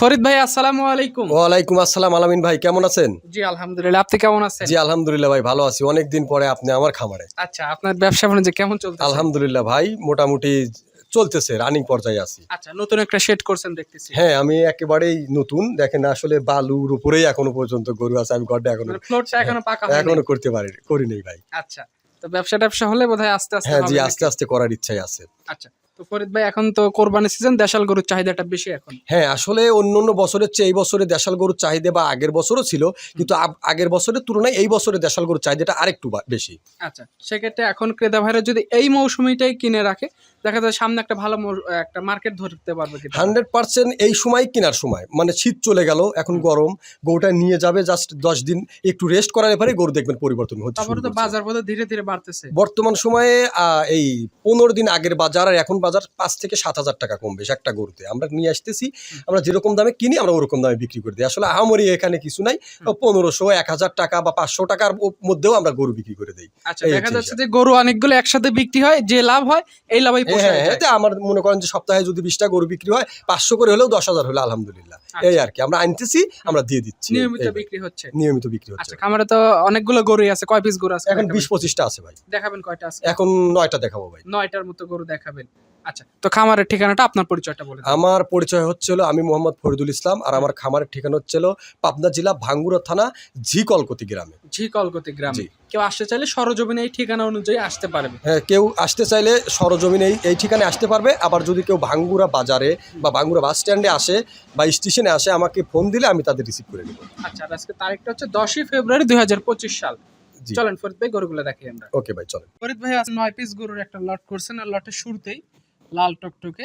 ফরিদ ভাই আসসালামু আলাইকুম। ওয়ালাইকুম আসসালাম আলামিন ভাই কেমন আছেন? জি আলহামদুলিল্লাহ আপনি কেমন আছেন? জি আলহামদুলিল্লাহ ভাই ভালো আছি। অনেকদিন পরে আপনি আমার খামারে। আচ্ছা আপনার ব্যবসা বাণিজ্য কেমন চলছে আলহামদুলিল্লাহ ভাই মোটামুটি চলতেছে রানিং পর্যায়ে আছি। আচ্ছা নতুন একটা শেড করছেন দেখতেছি। হ্যাঁ আমি একেবারেই নতুন। দেখেন আসলে বালুর উপরেই এখনও পর্যন্ত গরু আছে আমি গড্ডা এখনও মানে ফ্লোরটা এখনও পাকা হয়নি। এখনও করতে পারি করি নেই ভাই। আচ্ছা তো ব্যবসা ট্যাবসা হলে বোধহয় আস্তে আস্তে হ্যাঁ জি হবে আস্তে আস্তে করার ইচ্ছাই আছে। আচ্ছা তো ফরিদ ভাই এখন তো কোরবানি সিজন দেশাল গরুর চাহিদাটা বেশি এখন। হ্যাঁ আসলে অন্য অন্য বছরের চেয়ে এই বছরে দেশাল গরুর চাহিদা বা আগের বছরও ছিল কিন্তু আগের বছরের তুলনায় এই বছরে দেশাল গরুর চাহিদাটা আরেকটু বেশি। আচ্ছা সেক্ষেত্রে এখন ক্রেতা ভাইরা যদি এই মৌসুমিটাই কিনে রাখে দেখা যায় সামনে একটা ভালো একটা মার্কেট ধরতে পারবে হান্ড্রেড পার্সেন্ট এই সময় কেনার সময়। মানে শীত চলে গেল এখন গরম গরুটা নিয়ে যাবে জাস্ট দশ দিন একটু রেস্ট করার পরে গরু দেখবেন পরিবর্তন হচ্ছে তারপরে তো বাজার বোধহয় ধীরে ধীরে বাড়তেছে। বর্তমান সময়ে এই পনেরো দিন আগের বাজার আর এখন বাজার পাঁচ থেকে সাত হাজার টাকা কম বেশ একটা গরুতে। আমরা নিয়ে আসতেছি আমরা যেরকম দামে কিনি আমরা ওরকম দামে বিক্রি করে দিই। আসলে আহামরি এখানে কিছু নাই। পনেরোশো এক হাজার টাকা বা পাঁচশো টাকার মধ্যেও আমরা গরু বিক্রি করে দিই। আচ্ছা দেখা যাচ্ছে যে গরু অনেকগুলো একসাথে বিক্রি হয় যে লাভ হয় এই লাভই হ্যাঁ হ্যাঁ। এতে আমার মনে করেন যে সপ্তাহে যদি বিশটা গরু বিক্রি হয় পাঁচশো করে হলেও দশ হাজার হলে আলহামদুলিল্লাহ। এই আর কি আমরা আনতেছি আমরা দিয়ে দিচ্ছি। আচ্ছা। নিয়মিত বিক্রি হচ্ছে। নিয়মিত বিক্রি হচ্ছে। আচ্ছা খামারে তো অনেকগুলো গরুই আছে কয় পিস গরু আছে? এখন? বিশ পঁচিশটা আছে ভাই। দেখাবেন কয়টা আছে। এখন নয়টা দেখাবো ভাই। নয়টার মতো গরু দেখাবেন। আচ্ছা তো খামারের ঠিকানাটা আপনার পরিচয়টা বলে আমার পরিচয় হচ্ছিল আমি মোহাম্মদ ফরিদুল ইসলাম আর আমার খামারের ঠিকানা হচ্ছিল পাবনা জেলা ভাঙ্গুরা থানা ঝি কলকতি গ্রামে। ঝি কলকতি গ্রামে। কেউ আসতে চাইলে সরজমিনে এই ঠিকানা অনুযায়ী আসতে পারবে। হ্যাঁ কেউ আসতে চাইলে সরজমিনে এই- ঠিকানায় আসতে পারবে। আবার যদি কেউ ভাঙ্গুরা বাজারে বা ভাঙ্গুরা বাস স্ট্যান্ডে আসে বা স্টেশনে আসে আমাকে ফোন দিলে আমি তাদের রিসিভ করে নেব। আচ্ছা আজকে তারিখটা হচ্ছে দশই ফেব্রুয়ারি দুই সাল। চলেন ফরিদ ভাই গরুগুলো দেখি আমরা। ওকে ভাই চলেন। ফরিদ ভাই আজ নয় পিস গরুর একটা লট করছেন আর লটের শুরুতেই লাল টকটকে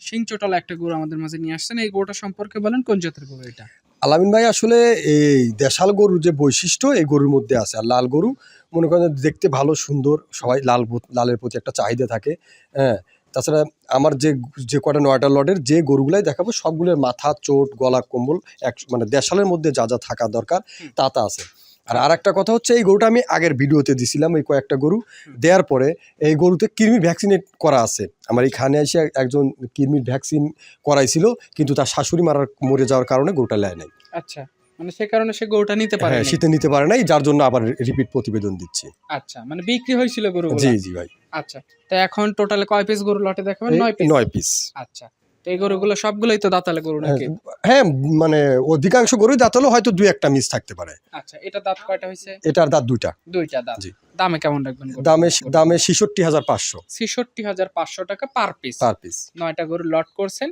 শিং চোটালা একটা গরু আমাদের মাঝে নিয়ে আসছেন। এই গরুটা সম্পর্কে বলেন কোন জাতের গরু এটা? আলামিন ভাই আসলে এই দেশাল গরুর যে বৈশিষ্ট্য এই গরুর মধ্যে আছে। আর লাল গরু মনে করেন দেখতে ভালো সুন্দর সবাই লাল লালের প্রতি একটা চাহিদা থাকে হ্যাঁ। তাছাড়া আমার যে যে কটা নয়টা লটের যে গরুগুলাই দেখাবো সবগুলোর মাথা চোট গলা কম্বল এক মানে দেশালের মধ্যে যা যা থাকা দরকার তা তা আছে। আর আর একটা কথা হচ্ছে এই গরুটা আমি আগের ভিডিওতে দিছিলাম এই কয়েকটা গরু। দেওয়ার পরে এই গরুতে কৃমির ভ্যাকসিনেট করা আছে। আমার এইখানে এসে একজন কৃমির ভ্যাকসিন করাইছিল কিন্তু তার শাশুড়ি মারার মরে যাওয়ার কারণে গরুটা লেয় নাই। আচ্ছা মানে সে কারণে সে গরুটা নিতে পারে হ্যাঁ শীতে নিতে পারে নাই যার জন্য আবার রিপিট প্রতিবেদন দিচ্ছি। আচ্ছা মানে বিক্রি হয়েছিল গরুগুলো? জি জি ভাই। আচ্ছা তো এখন টোটালে কয় পিস গরু লটে দেখাবেন? নয় পিস নয় পিস আচ্ছা তো এই গরুগুলো সবগুলোই তো দাঁতালে গরু নাকি? হ্যাঁ মানে অধিকাংশ গরুই দাঁতালো হয়তো দুই একটা মিস থাকতে পারে। আচ্ছা এটা দাঁত কয়টা হয়েছে? এটার দাঁত দুইটা। দুইটা দাঁত। জি। দামে কেমন রাখবেন দামে দামে ছিষট্টি হাজার পাঁচশো। ছেষট্টি হাজার পাঁচশো টাকা পার পিস পার পিস নয়টা গরু লট করছেন।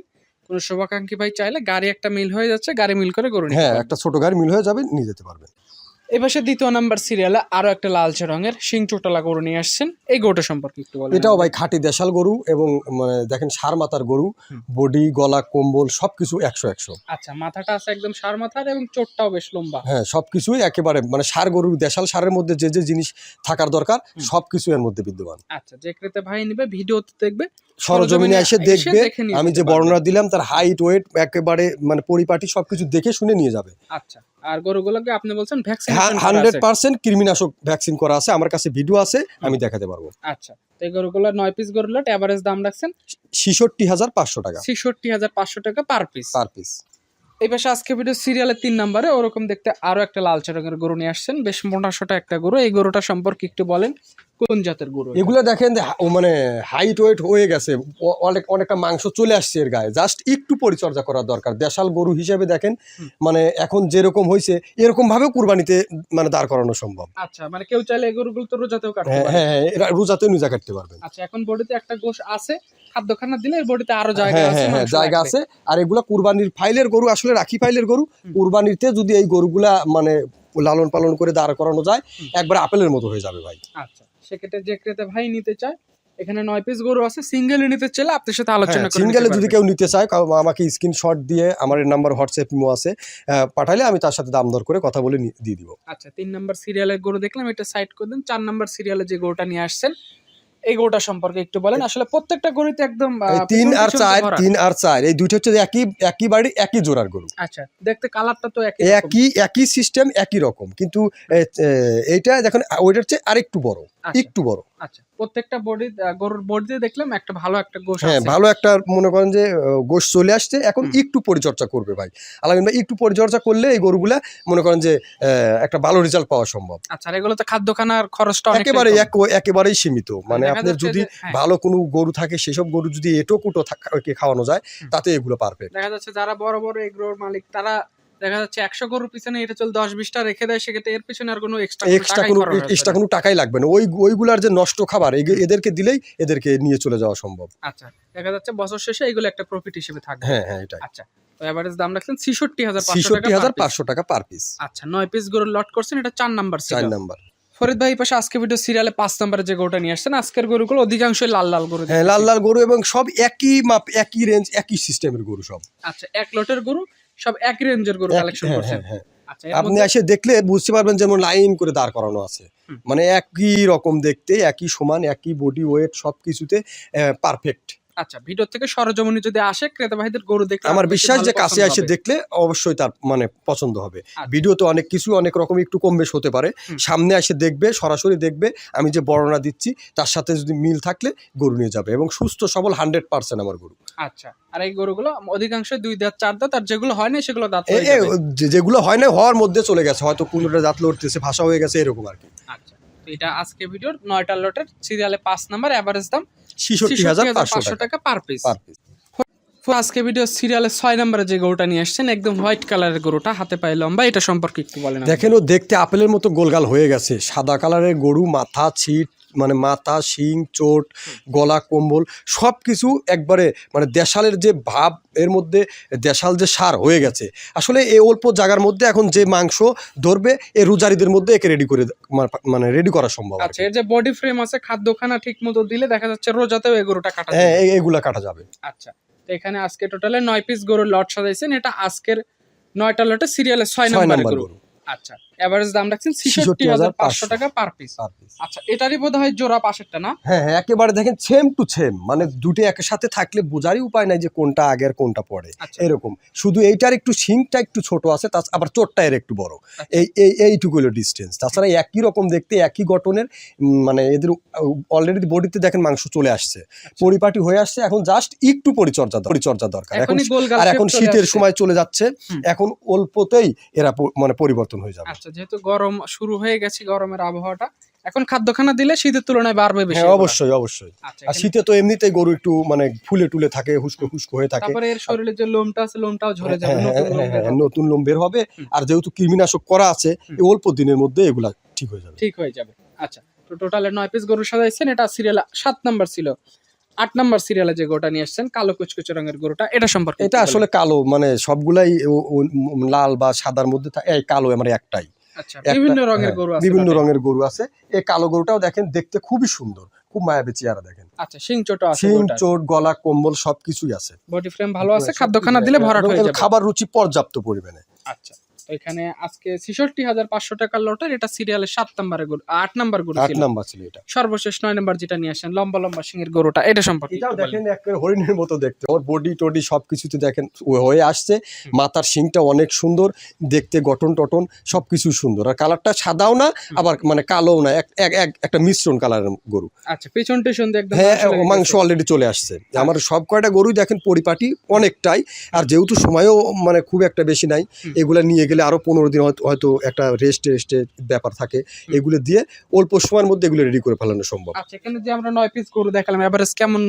কোন শুভাকাঙ্ক্ষী ভাই চাইলে গাড়ি একটা মিল হয়ে যাচ্ছে গাড়ি মিল করে গরু হ্যাঁ একটা ছোট গাড়ি মিল হয়ে যাবে নিয়ে যেতে পারবে এপাশে দ্বিতীয় নাম্বার সিরিয়ালে আরও একটা লালচে রঙের শিং চোটালা গরু নিয়ে আসছেন। এই গরুটা সম্পর্কে একটু বলেন। এটাও ভাই খাঁটি দেশাল গরু এবং মানে দেখেন সার মাথার গরু বডি গলা কম্বল সবকিছু একশো একশো। আচ্ছা মাথাটা আছে একদম সার মাথার এবং চোটটাও বেশ লম্বা। হ্যাঁ সবকিছুই একেবারে মানে সার গরু দেশাল সারের মধ্যে যে যে জিনিস থাকার দরকার সবকিছু এর মধ্যে বিদ্যমান। আচ্ছা যে ক্রেতা ভাই নিবে ভিডিওতে দেখবে সরজমিনে এসে এসে দেখবে আমি যে বর্ণনা দিলাম তার হাইট ওয়েট একেবারে মানে পরিপাটি সবকিছু দেখে শুনে নিয়ে যাবে। আচ্ছা। আর গরুগুলোকে আপনি বলছেন ভ্যাকসিন হান্ড্রেড পার্সেন্ট কৃমিনাশক ভ্যাকসিন করা আছে আমার কাছে ভিডিও আছে আমি দেখাতে পারব। আচ্ছা তো এই গরুগুলো নয় পিস গরু লট এভারেজ দাম রাখছেন? ছিষট্টি হাজার পাঁচশো টাকা। ছেষট্টি হাজার পাঁচশো টাকা পার পিস পার পিস এই পাশে আজকে ভিডিও সিরিয়ালের তিন নম্বরে ওরকম দেখতে আরও একটা লালচে রঙের গরু নিয়ে আসছেন বেশ মোটাসোটা একটা গরু। এই গরুটা সম্পর্কে একটু বলেন। কোন জাতের গরু এগুলো দেখেন মানে হাইট ওয়েট হয়ে গেছে। অনেক অনেকটা মাংস চলে আসছে এর গায়ে। জাস্ট একটু পরিচর্যা করা দরকার। দেশাল গরু হিসেবে দেখেন মানে এখন যেরকম হয়েছে এরকম ভাবে কুরবানিতে মানে দাঁড় করানো সম্ভব। আচ্ছা মানে কেউ চাইলে এই গরুগুলো তো রোজাতেও কাটতে হ্যাঁ পারে। হ্যাঁ হ্যাঁ এরা রোজাতে নিজা কাটতে পারবেন। আচ্ছা এখন বডিতে একটা গোশ আছে খাদ্য খানা দিলে এর বডিতে আরও জায়গা হ্যাঁ আছে হ্যাঁ হ্যাঁ জায়গা আছে। আর এগুলা কুরবানির ফাইলের গরু আসলে রাখি ফাইলের গরু কুরবানিতে যদি এই গরুগুলা মানে লালন পালন করে দাঁড় করানো যায় একবার আপেলের মতো হয়ে যাবে ভাই। আচ্ছা। সেক্ষেত্রে যে ক্রেতা ভাই নিতে চায় এখানে নয় পিস গরু আছে সিঙ্গেল নিতে চাইলে আপনার সাথে আলোচনা করে সিঙ্গেলে যদি কেউ নিতে চায় আমাকে স্ক্রিনশট দিয়ে আমার নাম্বার হোয়াটসঅ্যাপ ইমো আছে পাঠালে আমি তার সাথে দাম দর করে কথা বলে দিয়ে দিব। আচ্ছা তিন নাম্বার সিরিয়ালের গরু দেখলাম এটা সাইড করে দিন। চার নাম্বার সিরিয়ালে যে গরুটা নিয়ে আসছেন এই গরুটা সম্পর্কে একটু বলেন। আসলে প্রত্যেকটা গরুতে একদম তিন আর চার তিন আর চার। এই দুইটা হচ্ছে একই একই বাড়ি একই জোড়ার গরু। আচ্ছা দেখতে কালারটা তো একই একই একই সিস্টেম একই রকম। কিন্তু এইটা দেখুন ওইটার চেয়ে আরেকটু বড়। আচ্ছা, একটু বড়। আচ্ছা। প্রত্যেকটা বডি গরুর বডিতে দেখলাম একটা ভালো একটা গোশ হ্যাঁ ভালো একটা মনে করেন যে গোশ চলে আসছে। এখন একটু পরিচর্যা করবে ভাই। আলামিন ভাই একটু পরিচর্যা করলে এই গরুগুলা মনে করেন যে একটা ভালো রেজাল্ট পাওয়া সম্ভব। আচ্ছা আর এগুলোতে খাদ্যখানার খরচটা একেবারে এক- একেবারেই সীমিত। মানে দেখা আপনার যদি হ্যাঁ। ভালো কোনো গরু থাকে সেসব গরু যদি এটো কুটো খাওয়ানো যায় তাতে এগুলো পারফেক্ট দেখা যাচ্ছে যারা বড় বড় এগ্রোর মালিক তারা দেখা যাচ্ছে একশো গরুর পিছনে এটা চল দশ বিশটা রেখে দেয় সেক্ষেত্রে এর পিছনে আর কোনো এক্সট্রা এক্সট্রা কোনো এক্সট্রা কোনো টাকাই লাগবে না। ওই ওইগুলার যে নষ্ট খাবার এদেরকে দিলেই এদেরকে নিয়ে চলে যাওয়া সম্ভব। আচ্ছা দেখা যাচ্ছে বছর শেষে এগুলো একটা প্রফিট হিসেবে থাকবে। হ্যাঁ হ্যাঁ এটাই। আচ্ছা এভারেজ দাম রাখলেন ছিষট্টি হাজার ছিষট্টি হাজার পাঁচশো টাকা পার পিস আচ্ছা নয় পিস গরুর লট করছেন এটা চার নাম্বার চার নাম্বার ফরিদ ভাই পাশে আজকে ভিডিও সিরিয়ালে পাঁচ নাম্বারে যে গরুটা নিয়ে আসছেন আজকের গরুগুলো অধিকাংশই লাল লাল গরু হ্যাঁ লাল লাল গরু এবং সব একই মাপ একই রেঞ্জ একই সিস্টেমের গরু সব। আচ্ছা এক লটের গরু সব এক রেঞ্জের গরু কালেকশন হ্যাঁ, করছেন। হ্যাঁ, হ্যাঁ। আচ্ছা আপনি এসে দেখলে বুঝতে পারবেন যেমন লাইন করে দাঁড় করানো আছে। মানে একই রকম দেখতে একই সমান একই বডি ওয়েট সব কিছুতে পারফেক্ট আচ্ছা ভিডিও থেকে সরজমনি যদি আসে ক্রেতা ভাইদের গরু দেখলে আমার বিশ্বাস যে কাছে এসে দেখলে অবশ্যই তার মানে পছন্দ হবে। আচ্ছা। ভিডিও তো অনেক কিছু অনেক রকম একটু কম বেশ হতে পারে। সামনে এসে দেখবে সরাসরি দেখবে আমি যে বর্ণনা দিচ্ছি তার সাথে যদি মিল থাকলে গরু নিয়ে যাবে এবং সুস্থ সবল হান্ড্রেড পার্সেন্ট আমার গরু। আচ্ছা আর এই গরুগুলো অধিকাংশ দুই দাঁত চার দাঁত আর যেগুলো হয় না সেগুলো দাঁত হয়ে। যেগুলো হয় না হওয়ার মধ্যে চলে গেছে। হয়তো কোনোটা দাঁত লড়তেছে ভাষা হয়ে গেছে এরকম আর কি। আচ্ছা তো এটা আজকে ভিডিওর নয়টা লটের সিরিয়ালে পাঁচ নাম্বার এভারেজ দাম ছিষট্টি হাজার পাঁচশো পাঁচশো টাকা টাকা পার পিস পার পিস আজকে ভিডিও সিরিয়ালে ছয় নম্বরে যে গরুটা নিয়ে আসছেন একদম হোয়াইট কালারের গরুটা হাতে পায়ে লম্বা এটা সম্পর্কে একটু বলেন দেখেন ও দেখতে আপেলের মতো গোলগাল হয়ে গেছে। সাদা কালারের গরু মাথা ছিট মানে মাথা শিং চোট গলা কম্বল সব কিছু একবারে মানে দেশালের যে ভাব এর মধ্যে দেশাল যে সার হয়ে গেছে। আসলে এই অল্প জায়গার মধ্যে এখন যে মাংস ধরবে এই রোজারিদের মধ্যে একে রেডি করে মানে রেডি করা সম্ভব কি। আচ্ছা এর যে বডি ফ্রেম আছে খাদ্যখানা ঠিক মতো দিলে দেখা যাচ্ছে রোজাতেও এই গরুটা কাটা হ্যাঁ এইগুলা কাটা যাবে। আচ্ছা তো এখানে আজকে টোটালে নয় পিস গরুর লট সাজাইছেন। এটা আজকের নয়টা লটে সিরিয়ালে ছয় গরু। গরু। আচ্ছা এভারেজ দাম রাখছেন ছিষট্টি হাজার পাঁচশো 66,500 টাকা পার পিস আচ্ছা এটারই হয় জোড়া পাশেরটা না? হ্যাঁ হ্যাঁ একেবারে দেখেন সেম টু সেম মানে দুটো একের সাথে থাকলে বোঝারই উপায় নাই যে কোনটা আগের কোনটা পরে। আচ্ছা। এরকম। শুধু এইটার একটু সিংটা একটু ছোট আছে তা আবার চোটটা এর একটু বড়। আচ্ছা। এই এই এইটুকু হলো ডিস্টেন্স তাছাড়া একই রকম দেখতে একই গঠনের মানে এদের অলরেডি বডিতে দেখেন মাংস চলে আসছে। পরিপাটি হয়ে আসছে এখন জাস্ট একটু পরিচর্যা পরিচর্যা দরকার। এখন আর এখন শীতের সময় চলে যাচ্ছে। এখন অল্পতেই এরা মানে পরিবর্তন হয়ে যাবে। আচ্ছা যেহেতু গরম শুরু হয়ে গেছে গরমের আবহাওয়াটা এখন খাদ্যখানা দিলে শীতের তুলনায় বাড়বে বেশি হ্যাঁ অবশ্যই অবশ্যই। আচ্ছা আর শীতে তো এমনিতেই গরু একটু মানে ফুলে টুলে থাকে হুস্কো হুস্কো হয়ে থাকে। তারপরে এর শরীরে যে লোমটা আছে লোমটাও ঝরে যাবে হ্যাঁ, নতুন হ্যাঁ, লোম বের হবে। নতুন লোম বের হবে। আর যেহেতু কৃমিনাশক করা আছে এই অল্প দিনের মধ্যে এগুলা ঠিক হয়ে যাবে। ঠিক হয়ে যাবে। আচ্ছা তো টোটালে নয় পিস গরু সাজাইছেন এটা সিরিয়াল সাত নাম্বার ছিল। আট নাম্বার সিরিয়ালে যে গরুটা নিয়ে আসছেন কালো কুচকুচে রঙের গরুটা এটা সম্পর্কে এটা আসলে কালো মানে সবগুলাই লাল বা সাদার মধ্যে এই কালো আমার একটাই। বিভিন্ন রঙের হ্যাঁ, গরু আছে বিভিন্ন রঙের গরু আছে। এই কালো গরুটাও দেখেন দেখতে খুবই সুন্দর খুব মায়াবী চেহারা দেখেন। আচ্ছা শিং আছে চোট গলা কম্বল সবকিছুই আছে। বডি ফ্রেম ভালো আছে সবকিছু খাদ্যখানা দিলে ভরাট এবং হয়ে যাবে। খাবার রুচি পর্যাপ্ত পরিমাণে। আচ্ছা। তো এখানে আজকে ছেষট্টি হাজার পাঁচশো টাকার লটের এটা সিরিয়ালের সাত নাম্বারের গরু আট নাম্বার গরু আট নাম্বার ছিল এটা। সর্বশেষ নয় নাম্বার যেটা নিয়ে আসেন লম্বা লম্বা সিংয়ের গরুটা এটা সম্পর্কে এটাও দেখেন এক হরিণের মতো দেখতে। ওর বডি টডি সবকিছুতে দেখেন হয়ে আসছে। মাথার শিংটা অনেক সুন্দর দেখতে গঠন টটন সবকিছু সুন্দর। আর কালারটা সাদাও না আবার মানে কালোও না এক এক- এক- একটা মিশ্রণ কালারের গরু। আচ্ছা পেছন টেছন দিয়ে একদম হ্যাঁ মাংস মাংস অলরেডি চলে আসছে। আমার সব কয়টা গরুই দেখেন পরিপাটি অনেকটাই। আর যেহেতু সময়ও মানে খুব একটা বেশি নাই। এগুলা নিয়ে গেলে আরও পনেরো দিন হয়তো- একটা রেস্ট রেস্টের ব্যাপার থাকে। এগুলো দিয়ে অল্প সময়ের মধ্যে এগুলো রেডি করে ফেলানো সম্ভব। আচ্ছা এখানে যে আমরা নয় পিস গরু দেখালাম এভারেজ কেমন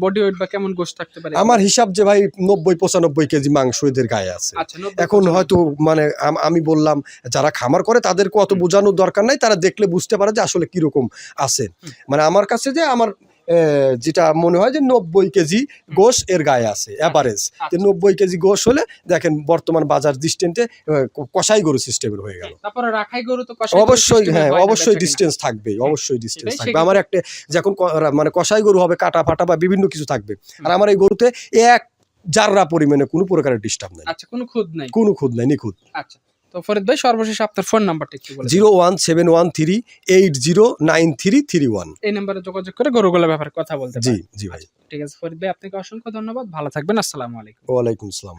বডি ওয়েট বা কেমন গোশ থাকতে পারে? আমার হিসাব যে ভাই নব্বই পঁচানব্বই কেজি মাংস এদের গায়ে আছে। আচ্ছা 90 এখন হয়তো মানে আমি বললাম যারা খামার করে তাদেরকে অত বোঝানোর দরকার নাই তারা দেখলে বুঝতে পারে যে আসলে কীরকম আছে। মানে আমার কাছে যে আমার যেটা মনে হয় যে নব্বই কেজি গোশ এর গায়ে আছে অ্যাভারেজ আচ্ছা। নব্বই কেজি গোশ হলে দেখেন বর্তমান বাজার ডিস্টেন্সে কষাই গরু সিস্টেমের হয়ে গেল। অবশ্যই হ্যাঁ অবশ্যই ডিস্টেন্স থাকবে অবশ্যই ডিস্টেন্স থাকবে। আমার একটা যখন মানে কষাই গরু হবে কাটা ফাটা বা বিভিন্ন কিছু থাকবে। আর আমার এই গরুতে এক জাররা পরিমাণে কোনো প্রকারের ডিস্টার্ব নাই। আচ্ছা কোনো খুদ নাই? কোনো খুদ নাই নিখুঁত। আচ্ছা। তো ফরিদ ভাই সর্বশেষ আপনার ফোন নাম্বারটা একটু বলে zero one seven one three eight zero nine three three one. এই নাম্বারে যোগাযোগ করে গরুগুলোর ব্যাপারে কথা বলতে জি জি ভাই। ঠিক আছে ফরিদ ভাই আপনাকে অসংখ্য ধন্যবাদ। ভালো থাকবেন আসসালামু আলাইকুম। ওয়ালাইকুম আসসালাম।